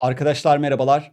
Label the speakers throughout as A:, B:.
A: Arkadaşlar merhabalar.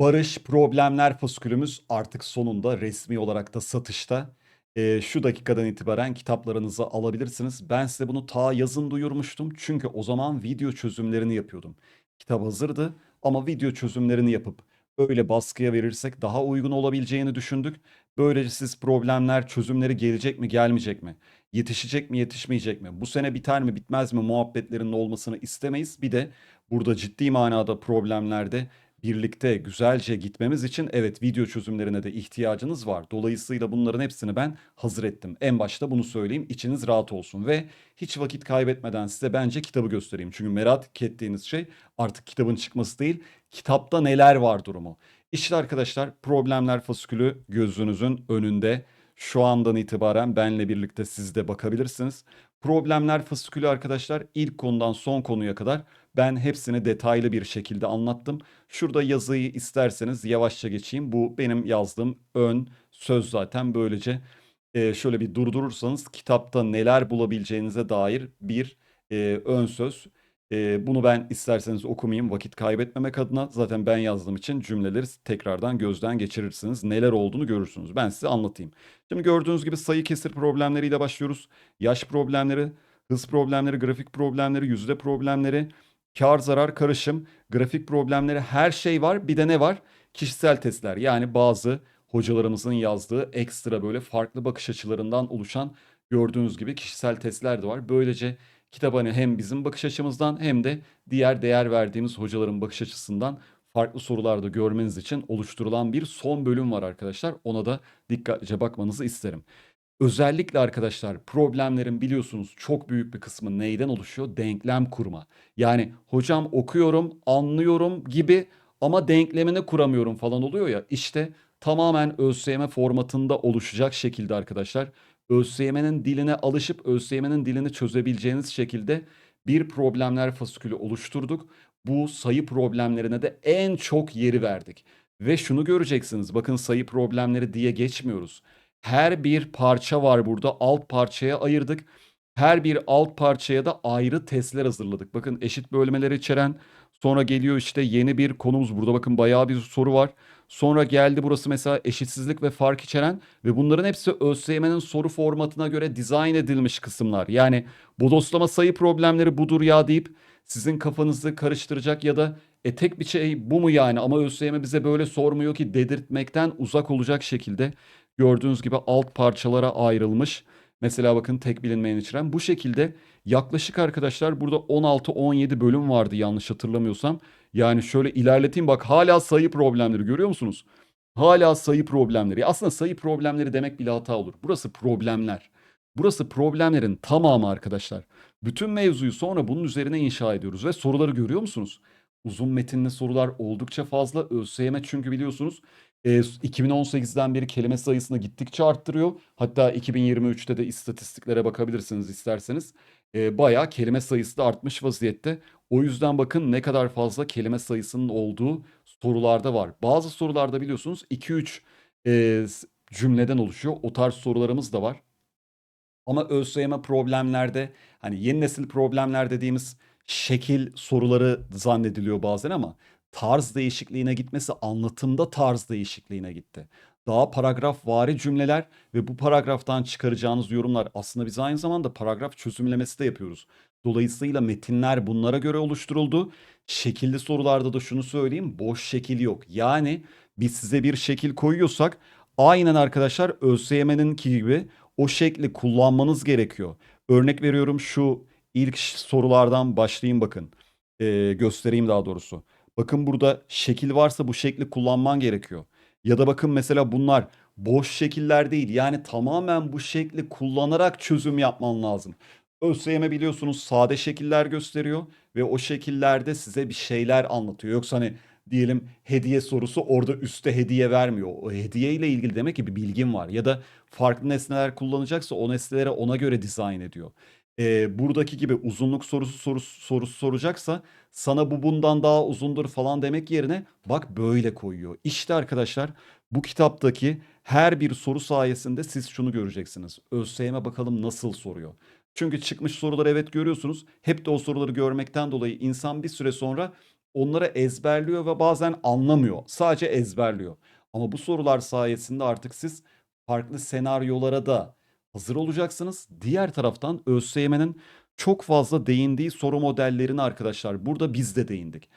A: Barış Problemler faskülümüz artık sonunda resmi olarak da satışta. Eee, şu dakikadan itibaren kitaplarınızı alabilirsiniz. Ben size bunu ta yazın duyurmuştum. Çünkü o zaman video çözümlerini yapıyordum. Kitap hazırdı ama video çözümlerini yapıp öyle baskıya verirsek daha uygun olabileceğini düşündük. Böylece siz problemler çözümleri gelecek mi gelmeyecek mi? Yetişecek mi yetişmeyecek mi? Bu sene biter mi bitmez mi muhabbetlerinin olmasını istemeyiz. Bir de burada ciddi manada problemlerde birlikte güzelce gitmemiz için evet video çözümlerine de ihtiyacınız var. Dolayısıyla bunların hepsini ben hazır ettim. En başta bunu söyleyeyim. içiniz rahat olsun ve hiç vakit kaybetmeden size bence kitabı göstereyim. Çünkü merak ettiğiniz şey artık kitabın çıkması değil, kitapta neler var durumu. İşte arkadaşlar problemler faskülü gözünüzün önünde. Şu andan itibaren benle birlikte siz de bakabilirsiniz. Problemler faskülü arkadaşlar ilk konudan son konuya kadar ben hepsini detaylı bir şekilde anlattım. Şurada yazıyı isterseniz yavaşça geçeyim. Bu benim yazdığım ön söz zaten böylece e, şöyle bir durdurursanız kitapta neler bulabileceğinize dair bir e, ön söz. E, bunu ben isterseniz okumayayım vakit kaybetmemek adına. Zaten ben yazdığım için cümleleri tekrardan gözden geçirirsiniz. Neler olduğunu görürsünüz. Ben size anlatayım. Şimdi gördüğünüz gibi sayı kesir problemleriyle başlıyoruz. Yaş problemleri, hız problemleri, grafik problemleri, yüzde problemleri, kar zarar karışım, grafik problemleri her şey var. Bir de ne var? Kişisel testler. Yani bazı hocalarımızın yazdığı ekstra böyle farklı bakış açılarından oluşan gördüğünüz gibi kişisel testler de var. Böylece kitap hani hem bizim bakış açımızdan hem de diğer değer verdiğimiz hocaların bakış açısından farklı sorularda görmeniz için oluşturulan bir son bölüm var arkadaşlar. Ona da dikkatlice bakmanızı isterim. Özellikle arkadaşlar problemlerin biliyorsunuz çok büyük bir kısmı neyden oluşuyor? Denklem kurma. Yani hocam okuyorum, anlıyorum gibi ama denklemini kuramıyorum falan oluyor ya. İşte tamamen ÖSYM formatında oluşacak şekilde arkadaşlar ÖSYM'nin diline alışıp ÖSYM'nin dilini çözebileceğiniz şekilde bir problemler fasikülü oluşturduk. Bu sayı problemlerine de en çok yeri verdik. Ve şunu göreceksiniz. Bakın sayı problemleri diye geçmiyoruz. Her bir parça var burada. Alt parçaya ayırdık. Her bir alt parçaya da ayrı testler hazırladık. Bakın eşit bölmeleri içeren sonra geliyor işte yeni bir konumuz. Burada bakın bayağı bir soru var. Sonra geldi burası mesela eşitsizlik ve fark içeren ve bunların hepsi ÖSYM'nin soru formatına göre dizayn edilmiş kısımlar. Yani bodoslama sayı problemleri budur ya deyip sizin kafanızı karıştıracak ya da e tek bir şey bu mu yani ama ÖSYM bize böyle sormuyor ki dedirtmekten uzak olacak şekilde gördüğünüz gibi alt parçalara ayrılmış. Mesela bakın tek bilinmeyen içeren bu şekilde yaklaşık arkadaşlar burada 16-17 bölüm vardı yanlış hatırlamıyorsam. Yani şöyle ilerleteyim bak hala sayı problemleri görüyor musunuz? Hala sayı problemleri. Aslında sayı problemleri demek bile hata olur. Burası problemler. Burası problemlerin tamamı arkadaşlar. Bütün mevzuyu sonra bunun üzerine inşa ediyoruz ve soruları görüyor musunuz? Uzun metinli sorular oldukça fazla. ÖSYM çünkü biliyorsunuz e, 2018'den beri kelime sayısını gittikçe arttırıyor. Hatta 2023'te de istatistiklere bakabilirsiniz isterseniz. E, bayağı kelime sayısı da artmış vaziyette. O yüzden bakın ne kadar fazla kelime sayısının olduğu sorularda var. Bazı sorularda biliyorsunuz 2-3 e, cümleden oluşuyor. O tarz sorularımız da var. Ama ÖSYM problemlerde hani yeni nesil problemler dediğimiz şekil soruları zannediliyor bazen ama tarz değişikliğine gitmesi anlatımda tarz değişikliğine gitti. Daha paragraf vari cümleler ve bu paragraftan çıkaracağınız yorumlar aslında biz aynı zamanda paragraf çözümlemesi de yapıyoruz. Dolayısıyla metinler bunlara göre oluşturuldu. Şekilli sorularda da şunu söyleyeyim boş şekil yok. Yani biz size bir şekil koyuyorsak aynen arkadaşlar ÖSYM'ninki gibi o şekli kullanmanız gerekiyor. Örnek veriyorum şu ilk sorulardan başlayayım bakın. Ee, göstereyim daha doğrusu. Bakın burada şekil varsa bu şekli kullanman gerekiyor. Ya da bakın mesela bunlar boş şekiller değil. Yani tamamen bu şekli kullanarak çözüm yapman lazım. ÖSYM biliyorsunuz sade şekiller gösteriyor ve o şekillerde size bir şeyler anlatıyor. Yoksa hani diyelim hediye sorusu orada üste hediye vermiyor. O hediye ile ilgili demek ki bir bilgin var. Ya da farklı nesneler kullanacaksa o nesnelere ona göre dizayn ediyor. Ee, buradaki gibi uzunluk sorusu sorusu, sorusu soracaksa sana bu bundan daha uzundur falan demek yerine bak böyle koyuyor. İşte arkadaşlar bu kitaptaki her bir soru sayesinde siz şunu göreceksiniz. ÖSYM bakalım nasıl soruyor. Çünkü çıkmış soruları evet görüyorsunuz. Hep de o soruları görmekten dolayı insan bir süre sonra onları ezberliyor ve bazen anlamıyor. Sadece ezberliyor. Ama bu sorular sayesinde artık siz farklı senaryolara da hazır olacaksınız. Diğer taraftan ÖSYM'nin çok fazla değindiği soru modellerini arkadaşlar burada biz de değindik.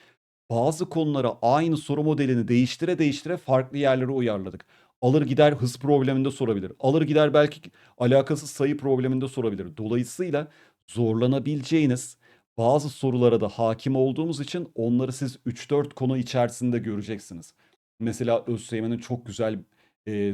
A: Bazı konulara aynı soru modelini değiştire değiştire farklı yerlere uyarladık. Alır gider hız probleminde sorabilir. Alır gider belki alakasız sayı probleminde sorabilir. Dolayısıyla zorlanabileceğiniz bazı sorulara da hakim olduğumuz için onları siz 3-4 konu içerisinde göreceksiniz. Mesela ÖSYM'nin çok güzel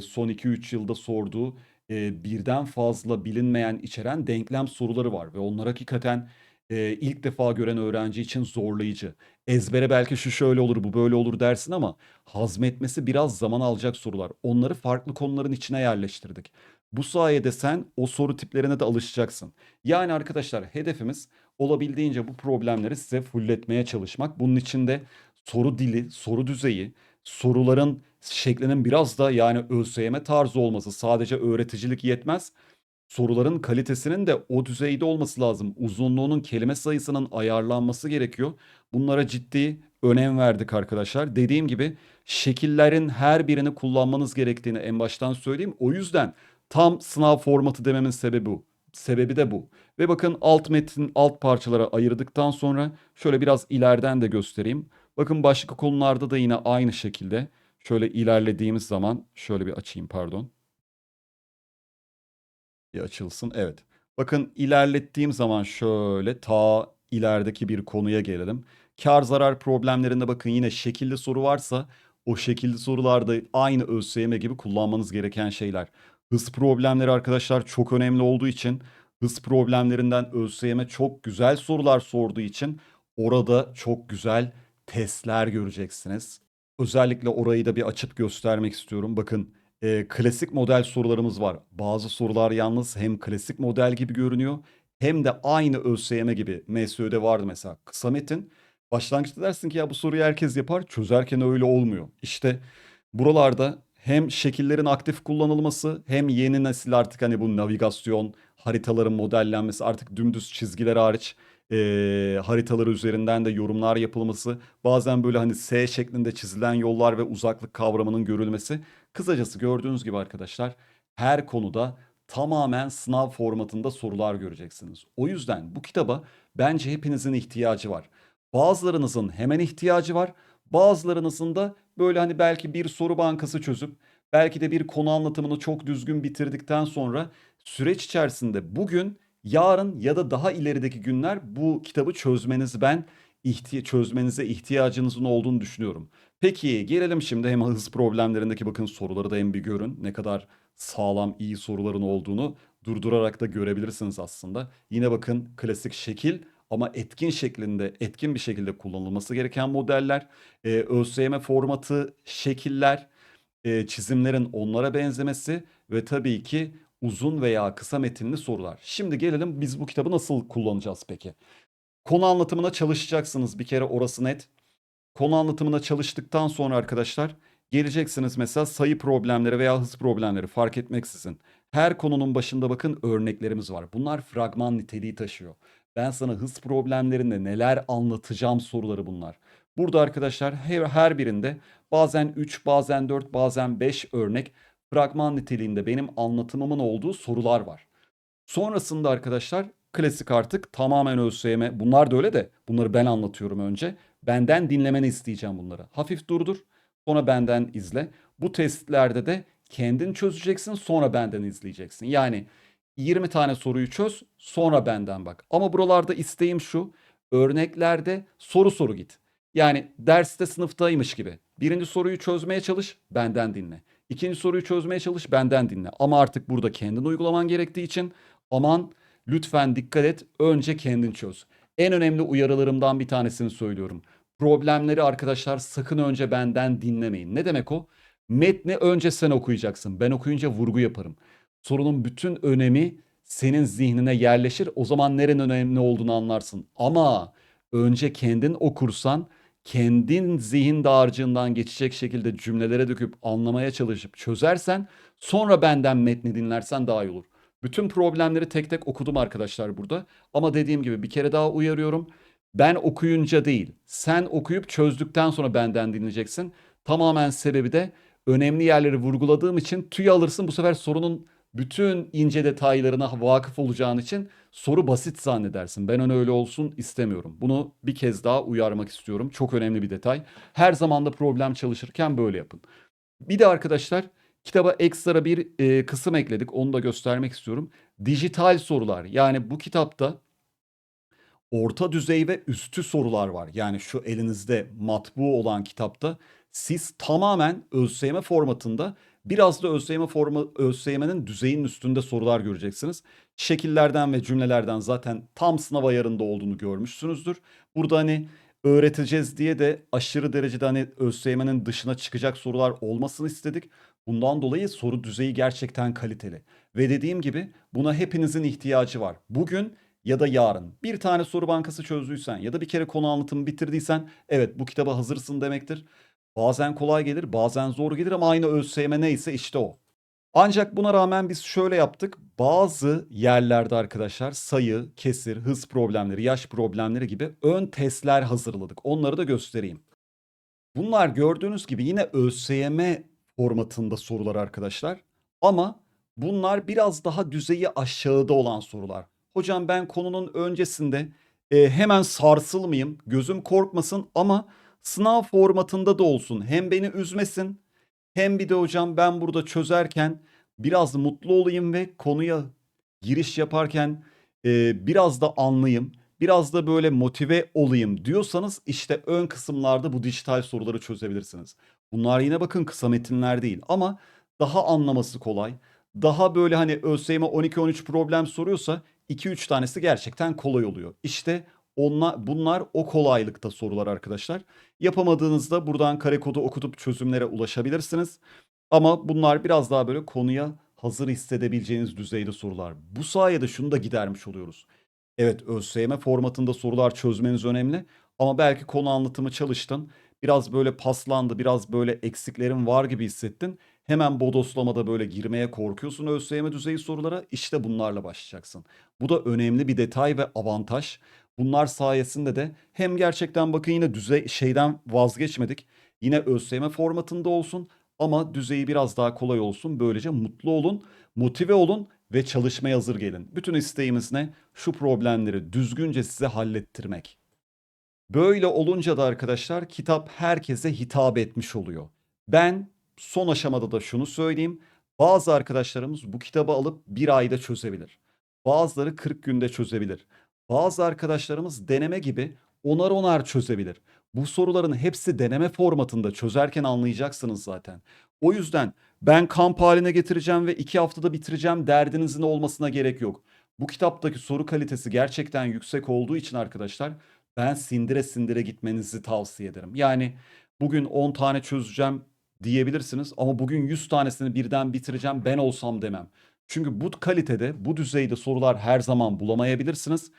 A: son 2-3 yılda sorduğu e, birden fazla bilinmeyen içeren denklem soruları var ve onlar hakikaten e, ilk defa gören öğrenci için zorlayıcı. Ezbere belki şu şöyle olur, bu böyle olur dersin ama hazmetmesi biraz zaman alacak sorular. Onları farklı konuların içine yerleştirdik. Bu sayede sen o soru tiplerine de alışacaksın. Yani arkadaşlar hedefimiz olabildiğince bu problemleri size fulletmeye çalışmak. Bunun için de soru dili, soru düzeyi, soruların şeklinin biraz da yani ÖSYM tarzı olması sadece öğreticilik yetmez. Soruların kalitesinin de o düzeyde olması lazım. Uzunluğunun kelime sayısının ayarlanması gerekiyor. Bunlara ciddi önem verdik arkadaşlar. Dediğim gibi şekillerin her birini kullanmanız gerektiğini en baştan söyleyeyim. O yüzden tam sınav formatı dememin sebebi bu. Sebebi de bu. Ve bakın alt metin alt parçalara ayırdıktan sonra şöyle biraz ileriden de göstereyim. Bakın başka konularda da yine aynı şekilde şöyle ilerlediğimiz zaman şöyle bir açayım pardon. Bir açılsın. Evet. Bakın ilerlettiğim zaman şöyle ta ilerideki bir konuya gelelim. Kar zarar problemlerinde bakın yine şekilli soru varsa o şekilli sorularda aynı ÖSYM gibi kullanmanız gereken şeyler. Hız problemleri arkadaşlar çok önemli olduğu için hız problemlerinden ÖSYM çok güzel sorular sorduğu için orada çok güzel testler göreceksiniz. Özellikle orayı da bir açıp göstermek istiyorum. Bakın e, klasik model sorularımız var. Bazı sorular yalnız hem klasik model gibi görünüyor hem de aynı ÖSYM gibi MSÖ'de vardı mesela. Kısa metin. Başlangıçta dersin ki ya bu soruyu herkes yapar. Çözerken öyle olmuyor. İşte buralarda hem şekillerin aktif kullanılması hem yeni nesil artık hani bu navigasyon, haritaların modellenmesi artık dümdüz çizgiler hariç e, haritaları üzerinden de yorumlar yapılması, bazen böyle hani S şeklinde çizilen yollar ve uzaklık kavramının görülmesi. Kısacası gördüğünüz gibi arkadaşlar her konuda tamamen sınav formatında sorular göreceksiniz. O yüzden bu kitaba bence hepinizin ihtiyacı var. Bazılarınızın hemen ihtiyacı var. Bazılarınızın da böyle hani belki bir soru bankası çözüp belki de bir konu anlatımını çok düzgün bitirdikten sonra süreç içerisinde bugün, yarın ya da daha ilerideki günler bu kitabı çözmenizi ben ihti çözmenize ihtiyacınızın olduğunu düşünüyorum. Peki gelelim şimdi hem hız problemlerindeki bakın soruları da hem bir görün. Ne kadar sağlam iyi soruların olduğunu durdurarak da görebilirsiniz aslında. Yine bakın klasik şekil ama etkin şeklinde, etkin bir şekilde kullanılması gereken modeller, e, ÖSYM formatı, şekiller, e, çizimlerin onlara benzemesi ve tabii ki uzun veya kısa metinli sorular. Şimdi gelelim biz bu kitabı nasıl kullanacağız peki? Konu anlatımına çalışacaksınız bir kere orası net. Konu anlatımına çalıştıktan sonra arkadaşlar geleceksiniz mesela sayı problemleri veya hız problemleri fark etmeksizin. Her konunun başında bakın örneklerimiz var. Bunlar fragman niteliği taşıyor. Ben sana hız problemlerinde neler anlatacağım soruları bunlar. Burada arkadaşlar her, her birinde bazen 3, bazen 4, bazen 5 örnek fragman niteliğinde benim anlatımımın olduğu sorular var. Sonrasında arkadaşlar klasik artık tamamen ÖSYM. Bunlar da öyle de bunları ben anlatıyorum önce. Benden dinlemeni isteyeceğim bunları. Hafif durdur sonra benden izle. Bu testlerde de kendin çözeceksin sonra benden izleyeceksin. Yani 20 tane soruyu çöz sonra benden bak. Ama buralarda isteğim şu örneklerde soru soru git. Yani derste sınıftaymış gibi. Birinci soruyu çözmeye çalış benden dinle. İkinci soruyu çözmeye çalış benden dinle. Ama artık burada kendin uygulaman gerektiği için aman lütfen dikkat et önce kendin çöz. En önemli uyarılarımdan bir tanesini söylüyorum. Problemleri arkadaşlar sakın önce benden dinlemeyin. Ne demek o? Metni önce sen okuyacaksın. Ben okuyunca vurgu yaparım. Sorunun bütün önemi senin zihnine yerleşir. O zaman nerenin önemli olduğunu anlarsın. Ama önce kendin okursan kendin zihin dağarcığından geçecek şekilde cümlelere döküp anlamaya çalışıp çözersen sonra benden metni dinlersen daha iyi olur. Bütün problemleri tek tek okudum arkadaşlar burada. Ama dediğim gibi bir kere daha uyarıyorum. Ben okuyunca değil, sen okuyup çözdükten sonra benden dinleyeceksin. Tamamen sebebi de önemli yerleri vurguladığım için tüy alırsın. Bu sefer sorunun bütün ince detaylarına vakıf olacağın için soru basit zannedersin. Ben öyle olsun istemiyorum. Bunu bir kez daha uyarmak istiyorum. Çok önemli bir detay. Her zaman da problem çalışırken böyle yapın. Bir de arkadaşlar kitaba ekstra bir e, kısım ekledik. Onu da göstermek istiyorum. Dijital sorular. Yani bu kitapta orta düzey ve üstü sorular var. Yani şu elinizde matbu olan kitapta siz tamamen ÖSYM formatında biraz da ÖSYM formu ÖSYM'nin düzeyinin üstünde sorular göreceksiniz. Şekillerden ve cümlelerden zaten tam sınav ayarında olduğunu görmüşsünüzdür. Burada hani öğreteceğiz diye de aşırı derecede hani ÖSYM'nin dışına çıkacak sorular olmasını istedik. Bundan dolayı soru düzeyi gerçekten kaliteli. Ve dediğim gibi buna hepinizin ihtiyacı var. Bugün ya da yarın bir tane soru bankası çözdüysen ya da bir kere konu anlatımı bitirdiysen evet bu kitaba hazırsın demektir. Bazen kolay gelir, bazen zor gelir ama aynı ÖSYM neyse işte o. Ancak buna rağmen biz şöyle yaptık. Bazı yerlerde arkadaşlar sayı, kesir, hız problemleri, yaş problemleri gibi ön testler hazırladık. Onları da göstereyim. Bunlar gördüğünüz gibi yine ÖSYM formatında sorular arkadaşlar. Ama bunlar biraz daha düzeyi aşağıda olan sorular. Hocam ben konunun öncesinde e, hemen sarsılmayayım, gözüm korkmasın ama sınav formatında da olsun. Hem beni üzmesin hem bir de hocam ben burada çözerken biraz mutlu olayım ve konuya giriş yaparken e, biraz da anlayayım. Biraz da böyle motive olayım diyorsanız işte ön kısımlarda bu dijital soruları çözebilirsiniz. Bunlar yine bakın kısa metinler değil ama daha anlaması kolay. Daha böyle hani ÖSYM 12-13 problem soruyorsa 2-3 tanesi gerçekten kolay oluyor. İşte onlar, bunlar o kolaylıkta sorular arkadaşlar. Yapamadığınızda buradan kare kodu okutup çözümlere ulaşabilirsiniz. Ama bunlar biraz daha böyle konuya hazır hissedebileceğiniz düzeyde sorular. Bu sayede şunu da gidermiş oluyoruz. Evet ÖSYM formatında sorular çözmeniz önemli ama belki konu anlatımı çalıştın. Biraz böyle paslandı, biraz böyle eksiklerin var gibi hissettin. Hemen bodoslamada böyle girmeye korkuyorsun ÖSYM düzeyi sorulara. İşte bunlarla başlayacaksın. Bu da önemli bir detay ve avantaj. Bunlar sayesinde de hem gerçekten bakın yine düzey şeyden vazgeçmedik. Yine ÖSYM formatında olsun ama düzeyi biraz daha kolay olsun. Böylece mutlu olun, motive olun ve çalışmaya hazır gelin. Bütün isteğimiz ne? Şu problemleri düzgünce size hallettirmek. Böyle olunca da arkadaşlar kitap herkese hitap etmiş oluyor. Ben son aşamada da şunu söyleyeyim. Bazı arkadaşlarımız bu kitabı alıp bir ayda çözebilir. Bazıları 40 günde çözebilir. Bazı arkadaşlarımız deneme gibi onar onar çözebilir. Bu soruların hepsi deneme formatında çözerken anlayacaksınız zaten. O yüzden ben kamp haline getireceğim ve iki haftada bitireceğim derdinizin olmasına gerek yok. Bu kitaptaki soru kalitesi gerçekten yüksek olduğu için arkadaşlar ben sindire sindire gitmenizi tavsiye ederim. Yani bugün 10 tane çözeceğim diyebilirsiniz ama bugün 100 tanesini birden bitireceğim ben olsam demem. Çünkü bu kalitede, bu düzeyde sorular her zaman bulamayabilirsiniz.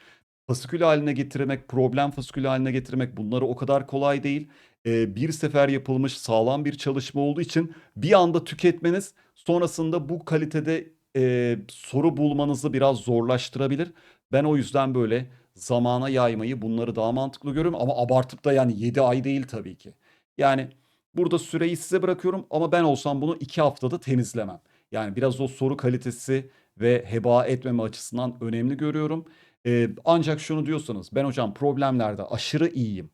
A: Fasikül haline getirmek, problem fasikülü haline getirmek bunları o kadar kolay değil. Ee, bir sefer yapılmış sağlam bir çalışma olduğu için bir anda tüketmeniz sonrasında bu kalitede e, soru bulmanızı biraz zorlaştırabilir. Ben o yüzden böyle zamana yaymayı bunları daha mantıklı görüyorum ama abartıp da yani 7 ay değil tabii ki. Yani burada süreyi size bırakıyorum ama ben olsam bunu 2 haftada temizlemem. Yani biraz o soru kalitesi ve heba etmeme açısından önemli görüyorum. Ee, ancak şunu diyorsanız ben hocam problemlerde aşırı iyiyim.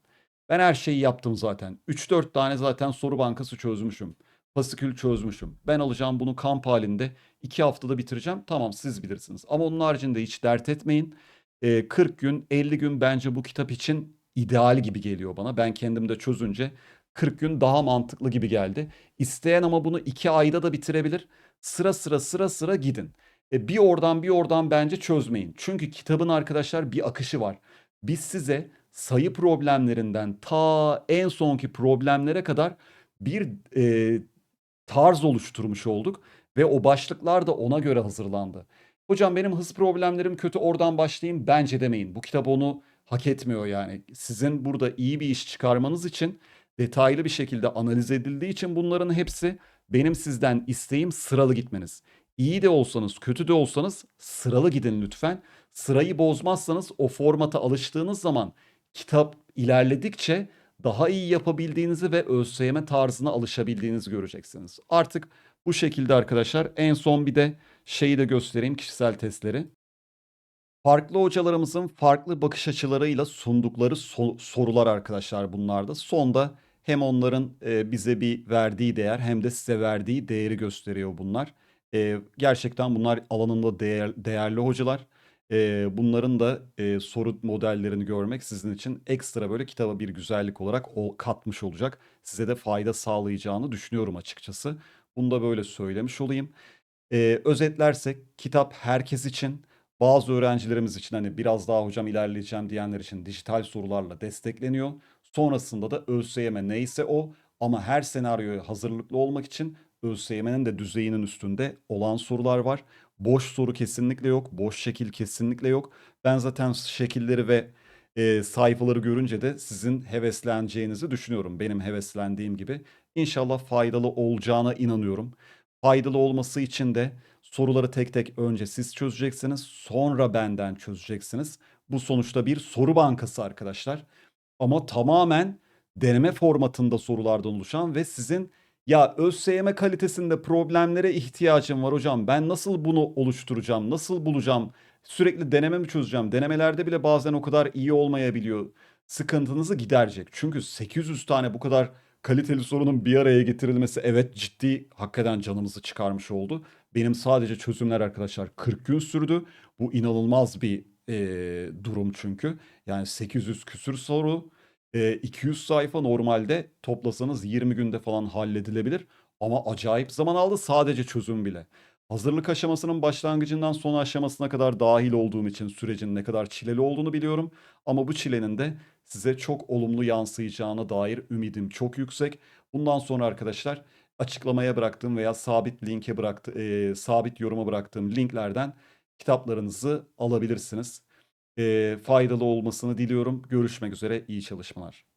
A: Ben her şeyi yaptım zaten. 3-4 tane zaten soru bankası çözmüşüm. Fasikül çözmüşüm. Ben alacağım bunu kamp halinde 2 haftada bitireceğim. Tamam siz bilirsiniz. Ama onun haricinde hiç dert etmeyin. Ee, 40 gün 50 gün bence bu kitap için ideal gibi geliyor bana. Ben kendim de çözünce 40 gün daha mantıklı gibi geldi. İsteyen ama bunu 2 ayda da bitirebilir. Sıra sıra sıra sıra gidin. E, bir oradan bir oradan bence çözmeyin. Çünkü kitabın arkadaşlar bir akışı var. Biz size sayı problemlerinden ta en sonki problemlere kadar bir e, tarz oluşturmuş olduk ve o başlıklar da ona göre hazırlandı. Hocam benim hız problemlerim kötü oradan başlayayım bence demeyin. Bu kitap onu hak etmiyor yani. Sizin burada iyi bir iş çıkarmanız için detaylı bir şekilde analiz edildiği için bunların hepsi benim sizden isteğim sıralı gitmeniz. İyi de olsanız, kötü de olsanız sıralı gidin lütfen. Sırayı bozmazsanız o formata alıştığınız zaman kitap ilerledikçe daha iyi yapabildiğinizi ve ÖSYM tarzına alışabildiğinizi göreceksiniz. Artık bu şekilde arkadaşlar. En son bir de şeyi de göstereyim kişisel testleri. Farklı hocalarımızın farklı bakış açılarıyla sundukları so- sorular arkadaşlar bunlarda. Sonda hem onların e, bize bir verdiği değer hem de size verdiği değeri gösteriyor bunlar. E, gerçekten bunlar alanında değer, değerli hocalar. E, bunların da e, soru modellerini görmek sizin için ekstra böyle kitaba bir güzellik olarak o katmış olacak. Size de fayda sağlayacağını düşünüyorum açıkçası. Bunu da böyle söylemiş olayım. E, özetlersek kitap herkes için bazı öğrencilerimiz için hani biraz daha hocam ilerleyeceğim diyenler için dijital sorularla destekleniyor. Sonrasında da ÖSYM neyse o ama her senaryoya hazırlıklı olmak için ÖSYM'nin de düzeyinin üstünde olan sorular var. Boş soru kesinlikle yok. Boş şekil kesinlikle yok. Ben zaten şekilleri ve e, sayfaları görünce de sizin hevesleneceğinizi düşünüyorum. Benim heveslendiğim gibi. İnşallah faydalı olacağına inanıyorum. Faydalı olması için de soruları tek tek önce siz çözeceksiniz, sonra benden çözeceksiniz. Bu sonuçta bir soru bankası arkadaşlar. Ama tamamen deneme formatında sorulardan oluşan ve sizin ya ÖSYM kalitesinde problemlere ihtiyacım var hocam. Ben nasıl bunu oluşturacağım? Nasıl bulacağım? Sürekli deneme mi çözeceğim? Denemelerde bile bazen o kadar iyi olmayabiliyor. Sıkıntınızı giderecek. Çünkü 800 tane bu kadar kaliteli sorunun bir araya getirilmesi evet ciddi hakikaten canımızı çıkarmış oldu. Benim sadece çözümler arkadaşlar 40 gün sürdü. Bu inanılmaz bir e, durum çünkü. Yani 800 küsür soru, e, 200 sayfa normalde toplasanız 20 günde falan halledilebilir. Ama acayip zaman aldı sadece çözüm bile. Hazırlık aşamasının başlangıcından son aşamasına kadar dahil olduğum için sürecin ne kadar çileli olduğunu biliyorum. Ama bu çilenin de size çok olumlu yansıyacağına dair ümidim çok yüksek. Bundan sonra arkadaşlar açıklamaya bıraktığım veya sabit linke bıraktı, e, sabit yoruma bıraktığım linklerden kitaplarınızı alabilirsiniz. E, faydalı olmasını diliyorum. Görüşmek üzere. İyi çalışmalar.